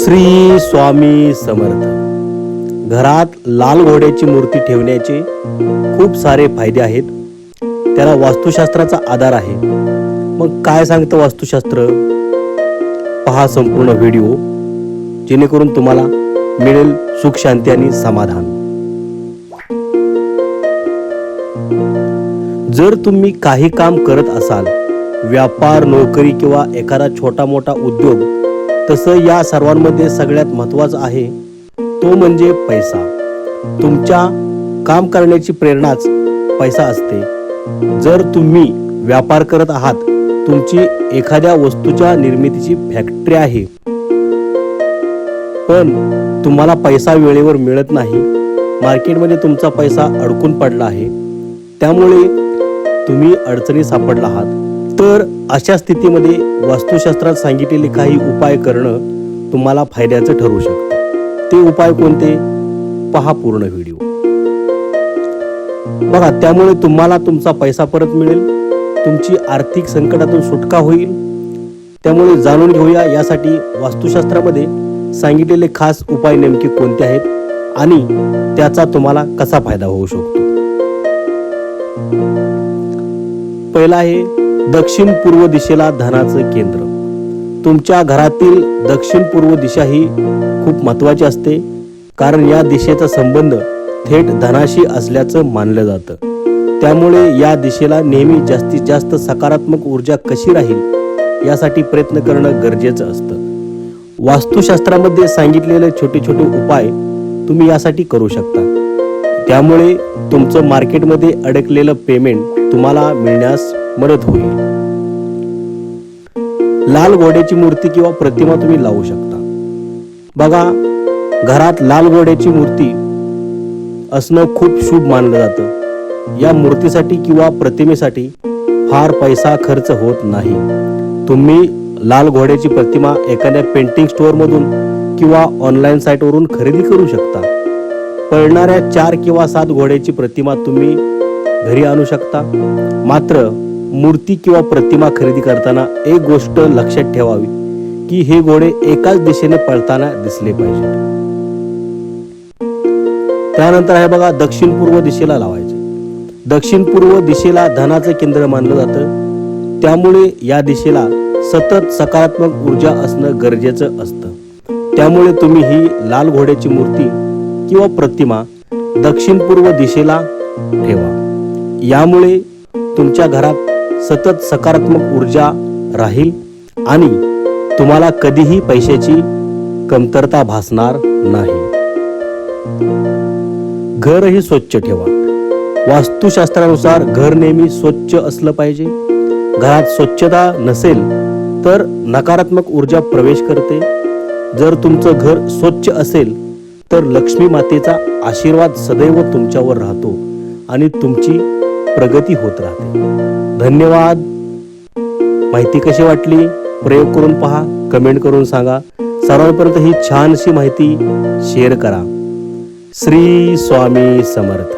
श्री स्वामी समर्थ. घरात लाल घोड्याची मूर्ती ठेवण्याचे खूप सारे फायदे आहेत. त्याला वास्तुशास्त्राचा आधार आहे. मग काय सांगतं वास्तुशास्त्र? पहा संपूर्ण व्हिडिओ जेणेकरून तुम्हाला मिळेल सुख शांती आणि समाधान. जर तुम्ही काही काम करत असाल व्यापार नोकरी किंवा एखादा छोटा मोठा उद्योग तसं या सर्वांमध्ये सगळ्यात महत्त्वाचं आहे तो म्हणजे पैसा. तुमच्या काम करण्याची प्रेरणाच पैसा असते. जर तुम्ही व्यापार करत आहात तुमची एखाद्या वस्तूच्या निर्मितीची फॅक्टरी आहे. पण तुम्हाला पैसा वेळेवर मिळत नाही. मार्केटमध्ये तुमचा पैसा अडकून पडला आहे. त्यामुळे तुम्ही अडचणी सापडला आहात. तर अशा स्थितीमध्ये वास्तुशास्त्रात सांगितलेले काही उपाय करणं तुम्हाला फायद्याचं ठरू शकतं. ते उपाय कोणते? पहा पूर्ण व्हिडिओ. बघा त्यामुळे तुम्हाला तुमचा पैसा परत मिळेल तुमची आर्थिक संकटातून सुटका होईल. त्यामुळे जाणून घेऊया यासाठी वास्तुशास्त्रामध्ये सांगितलेले खास उपाय नेमके कोणते आहेत आणि त्याचा तुम्हाला कसा फायदा होऊ शकतो? पहिला आहे दक्षिण पूर्व दिशेला धनाचं केंद्र. तुमच्या घरातील दक्षिण पूर्व दिशा ही खूप महत्वाची असते कारण या दिशेचा संबंध थेट धनाशी असल्याचं मानलं जातं. त्यामुळे या दिशेला नेहमी जास्तीत जास्त सकारात्मक ऊर्जा कशी राहील यासाठी प्रयत्न करणं गरजेचं असतं. वास्तुशास्त्रामध्ये सांगितलेले छोटे छोटे उपाय तुम्ही यासाठी करू शकता. त्यामुळे तुमचं मार्केटमध्ये अडकलेलं पेमेंट तुम्हाला मिळण्यास मदत होईल. लाल घोड्याची मूर्ती किंवा प्रतिमा तुम्ही लावू शकता. बघा घरात लाल घोड्याची मूर्ती असणं खूप शुभ मानलं जातं. या मूर्तीसाठी किंवा प्रतिमेसाठी फार पैसा खर्च होत नाही. तुम्ही लाल घोड्याची प्रतिमा एखाद्या पेंटिंग स्टोअरमधून किंवा ऑनलाईन साईटवरून खरेदी करू शकता. पळणाऱ्या चार किंवा सात घोड्याची प्रतिमा तुम्ही घरी आणू शकता. मात्र मूर्ती किंवा प्रतिमा खरेदी करताना एक गोष्ट लक्षात ठेवावी की हे घोडे एकाच दिशेने पळताना दिसले पाहिजे त्यानंतर आहे बघा दक्षिण पूर्व दिशेला लावायचे. दक्षिण पूर्व दिशेला धनाचं केंद्र मानलं जातं. त्यामुळे या दिशेला सतत सकारात्मक ऊर्जा असणं गरजेचं असतं. त्यामुळे तुम्ही ही लाल घोड्याची मूर्ती किंवा प्रतिमा दक्षिण पूर्व दिशेला ठेवा. यामुळे तुमच्या घरात सतत सकारात्मक ऊर्जा राहील आणि तुम्हाला कधीही पैशाची कमतरता भासणार नाही. घरही स्वच्छ ठेवा. वास्तुशास्त्रानुसार घर नेहमी स्वच्छ असलं पाहिजे. घरात स्वच्छता नसेल तर नकारात्मक ऊर्जा प्रवेश करते. जर तुमचं घर स्वच्छ असेल तर लक्ष्मी मातेचा आशीर्वाद सदैव तुमच्यावर राहतो आणि तुमची प्रगती होत राहते. धन्यवाद. माहिती कशी वाटली? प्रयोग करून पहा कमेंट करून सांगा. सर्वांपर्यंत ही छानशी माहिती शेअर करा. श्री स्वामी समर्थ.